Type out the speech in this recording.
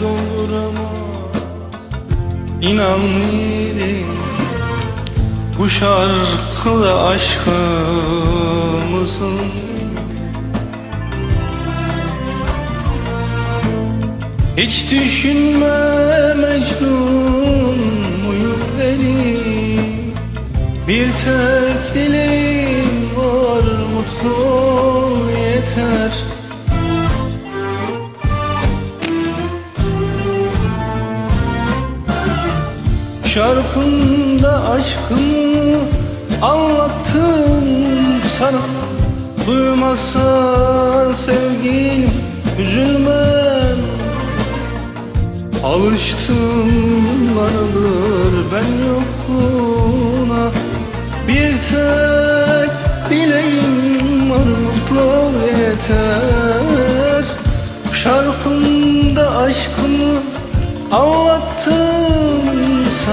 dolduramaz? İnan yerim Bu şarkıda aşkımızın Hiç düşünme Mecnun muyum deli Bir tek dileğim var mutlu yeter Şarkımda aşkımı anlattım sana. Duymazsan sevgilim üzülmem Alıştım yıllardır ben yokluğuna. Bir tek dileğim ol yeter. Şarkımda aşkımı anlattım sana